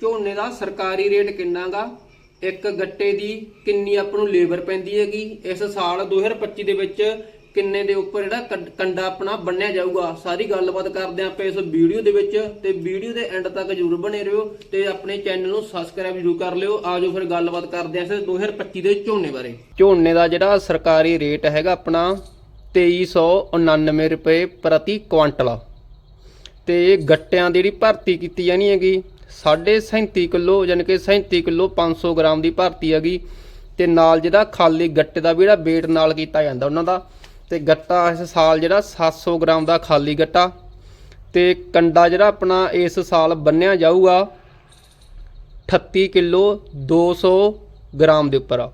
ਝੋਨੇ ਦਾ ਸਰਕਾਰੀ ਰੇਟ ਕਿੰਨਾਗਾ ਇੱਕ ਗੱਟੇ ਦੀ ਕਿੰਨੀ ਆਪ ਨੂੰ ਲੇਬਰ ਪੈਂਦੀ ਹੈਗੀ? ਇਸ ਸਾਲ 2025 ਦੇ ਵਿੱਚ ਕਿੰਨੇ ਦੇ ਉੱਪਰ ਜਿਹੜਾ ਕੰਡਾ ਆਪਣਾ ਬੰਨਿਆ ਜਾਊਗਾ? ਸਾਰੀ ਗੱਲਬਾਤ ਕਰਦੇ ਆਂ ਆਪਾਂ ਇਸ ਵੀਡੀਓ ਦੇ ਵਿੱਚ ਤੇ ਵੀਡੀਓ ਦੇ ਐਂਡ ਤੱਕ ਜਰੂਰ ਬਣੇ ਰਹੋ ਤੇ ਆਪਣੇ ਚੈਨਲ ਨੂੰ ਸਬਸਕ੍ਰਾਈਬ ਜਰੂਰ ਕਰ ਲਿਓ। ਆਜੋ ਫਿਰ ਗੱਲਬਾਤ ਕਰਦੇ ਆਂ ਇਸ 2025 ਦੇ ਝੋਨੇ ਬਾਰੇ। ਝੋਨੇ ਦਾ ਜਿਹੜਾ ਸਰਕਾਰੀ ਰੇਟ ਹੈਗਾ ਆਪਣਾ 2399 ਰੁਪਏ ਪ੍ਰਤੀ ਕੁਇੰਟਲ। ਤੇ ਗੱਟਿਆਂ ਦੀ ਜਿਹੜੀ ਭਰਤੀ ਕੀਤੀ ਜਾਣੀ ਹੈਗੀ 37.5 ਕਿਲੋ ਯਾਨੀ ਕਿ 37 ਕਿਲੋ 500 ਗ੍ਰਾਮ ਦੀ ਭਰਤੀ ਹੈਗੀ। ਤੇ ਨਾਲ ਜਿਹੜਾ ਖਾਲੀ ਗੱਟੇ ਦਾ ਵੀ ਜਿਹੜਾ weight ਨਾਲ ਕੀਤਾ ਜਾਂਦਾ ਉਹਨਾਂ ਦਾ। ਤੇ ਗੱਟਾ ਇਸ ਸਾਲ ਜਿਹੜਾ 700 ਗ੍ਰਾਮ ਦਾ ਖਾਲੀ ਗੱਟਾ। ਤੇ ਕੰਡਾ ਜਿਹੜਾ ਆਪਣਾ ਇਸ ਸਾਲ ਬੰਨਿਆ ਜਾਊਗਾ 38 ਕਿਲੋ 200 ਗ੍ਰਾਮ ਦੇ ਉੱਪਰ। ਆ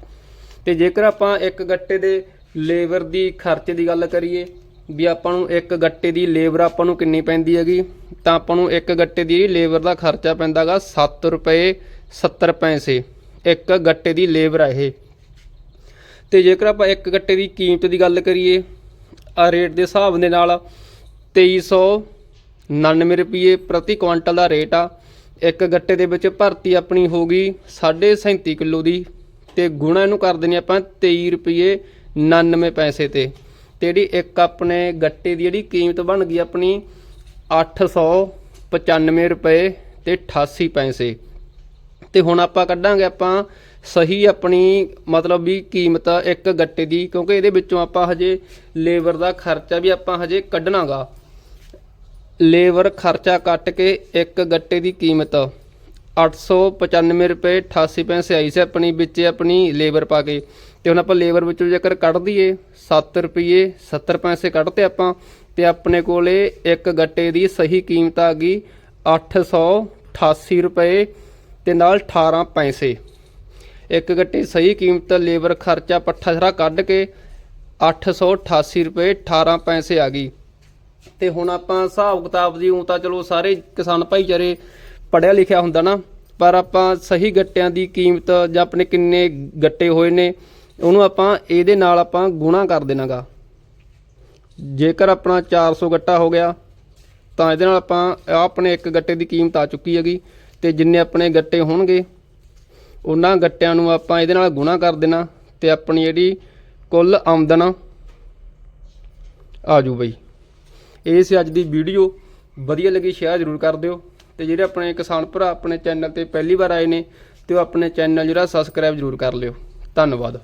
ਤੇ ਜੇਕਰ ਆਪਾਂ ਇੱਕ ਗੱਟੇ ਦੇ ਲੇਬਰ ਦੀ ਖਰਚੇ ਦੀ ਗੱਲ ਕਰੀਏ, ਵੀ ਆਪਾਂ ਨੂੰ ਇੱਕ ਗੱਟੇ ਦੀ ਲੇਬਰ ਆਪਾਂ ਨੂੰ ਕਿੰਨੀ ਪੈਂਦੀ ਹੈਗੀ? ਤਾਂ ਆਪਾਂ ਨੂੰ ਇੱਕ ਗੱਟੇ ਦੀ ਲੇਬਰ ਦਾ ਖਰਚਾ ਪੈਂਦਾਗਾ 7 ਰੁਪਏ 70 ਪੈਸੇ, ਇੱਕ ਗੱਟੇ ਦੀ ਲੇਬਰ ਆ ਇਹ। ਤੇ ਜੇਕਰ ਆਪਾਂ ਇੱਕ ਗੱਟੇ ਦੀ ਕੀਮਤ ਦੀ ਗੱਲ ਕਰੀਏ, ਆ ਰੇਟ ਦੇ ਹਿਸਾਬ ਦੇ ਨਾਲ 2399 ਰੁਪਏ ਪ੍ਰਤੀ ਕੁਇੰਟਲ ਦਾ ਰੇਟ ਆ। ਇੱਕ ਗੱਟੇ ਦੇ ਵਿੱਚ ਭਰਤੀ ਆਪਣੀ ਹੋ ਗਈ 37.5 ਕਿਲੋ ਦੀ ਤੇ ਗੁਣਾ ਇਹਨੂੰ ਕਰ ਦਿੰਦੇ ਆਪਾਂ 23 ਰੁਪਏ 99 ਪੈਸੇ ਤੇ। ਤੇ ਜਿਹੜੀ ਇੱਕ ਆਪਣੇ ਗੱਟੇ ਦੀ ਜਿਹੜੀ ਕੀਮਤ ਬਣ ਗਈ ਆਪਣੀ 895 ਰੁਪਏ ਤੇ 88 ਪੈਸੇ। ਤੇ ਹੁਣ ਆਪਾਂ ਕੱਢਾਂਗੇ, ਆਪਾਂ ਸਹੀ ਆਪਣੀ ਮਤਲਬ ਵੀ ਕੀਮਤ ਇੱਕ ਗੱਟੇ ਦੀ, ਕਿਉਂਕਿ ਇਹਦੇ ਵਿੱਚੋਂ ਆਪਾਂ ਹਜੇ ਲੇਬਰ ਦਾ ਖਰਚਾ ਵੀ ਆਪਾਂ ਹਜੇ ਕੱਢਣਾਗਾ। ਲੇਬਰ ਖਰਚਾ ਕੱਟ ਕੇ ਇੱਕ ਗੱਟੇ ਦੀ ਕੀਮਤ 895 ਰੁਪਏ 88 ਪੈਸੇ ਆਈ ਸੀ ਆਪਣੀ, ਵਿੱਚ ਆਪਣੀ ਲੇਬਰ ਪਾ ਕੇ। ਤੇ ਹੁਣ ਆਪਾਂ ਲੇਬਰ ਵਿੱਚੋਂ ਜੇਕਰ ਕੱਢ ਦਈਏ 7 ਰੁਪਏ 70 ਪੈਸੇ ਕੱਢਤੇ ਆਪਾਂ ਤੇ ਆਪਣੇ ਕੋਲੇ ਇੱਕ ਗੱਟੇ ਦੀ ਸਹੀ ਕੀਮਤ ਆ ਗਈ 888 ਰੁਪਏ ਤੇ ਨਾਲ 18 ਪੈਸੇ। ਇੱਕ ਗੱਟੇ ਸਹੀ ਕੀਮਤ ਲੇਬਰ ਖਰਚਾ ਪੱਠਾ ਸਾਰਾ ਕੱਢ ਕੇ 888 ਰੁਪਏ 18 ਪੈਸੇ ਆ ਗਈ। ਤੇ ਹੁਣ ਆਪਾਂ ਹਿਸਾਬ ਕਿਤਾਬ ਦੀ ਉਂ ਤਾਂ ਚਲੋ ਸਾਰੇ ਕਿਸਾਨ ਭਾਈਚਾਰੇ ਪੜਿਆ ਲਿਖਿਆ ਹੁੰਦਾ ਨਾ, ਪਰ ਆਪਾਂ ਸਹੀ ਗੱਟਿਆਂ ਦੀ ਕੀਮਤ ਜਾਂ ਆਪਣੇ ਕਿੰਨੇ ਗੱਟੇ ਹੋਏ ਨੇ, ਉਹਨੂੰ ਆਪਾਂ ਇਹਦੇ ਨਾਲ ਆਪਾਂ ਗੁਣਾ ਕਰ ਦੇਣਾਗਾ। ਜੇਕਰ ਆਪਣਾ 400 ਗੱਟਾ ਹੋ ਗਿਆ, ਤਾਂ ਇਹਦੇ ਨਾਲ ਆਪਾਂ ਆਹ ਆਪਣੇ ਇੱਕ ਗੱਟੇ ਦੀ ਕੀਮਤ ਆ ਚੁੱਕੀ ਹੈਗੀ, ਤੇ ਜਿੰਨੇ ਆਪਣੇ ਗੱਟੇ ਹੋਣਗੇ, ਉਹਨਾਂ ਗੱਟਿਆਂ ਨੂੰ ਆਪਾਂ ਇਹਦੇ ਨਾਲ ਗੁਣਾ ਕਰ ਦੇਣਾ, ਤੇ ਆਪਣੀ ਜਿਹੜੀ ਕੁੱਲ ਆਮਦਨ ਆਜੂ ਬਈ। ਇਹ ਸੀ ਅੱਜ ਦੀ ਵੀਡੀਓ, ਵਧੀਆ ਲੱਗੀ ਸ਼ੇਅਰ ਜ਼ਰੂਰ ਕਰ ਦਿਓ, ਤੇ ਜਿਹੜੇ ਆਪਣੇ ਕਿਸਾਨ ਭਰਾ ਆਪਣੇ ਚੈਨਲ ਤੇ ਪਹਿਲੀ ਵਾਰ ਆਏ ਨੇ, ਤੇ ਉਹ ਆਪਣੇ ਚੈਨਲ ਜਿਹੜਾ ਸਬਸਕ੍ਰਾਈਬ ਜ਼ਰੂਰ ਕਰ ਲਿਓ। ਧੰਨਵਾਦ।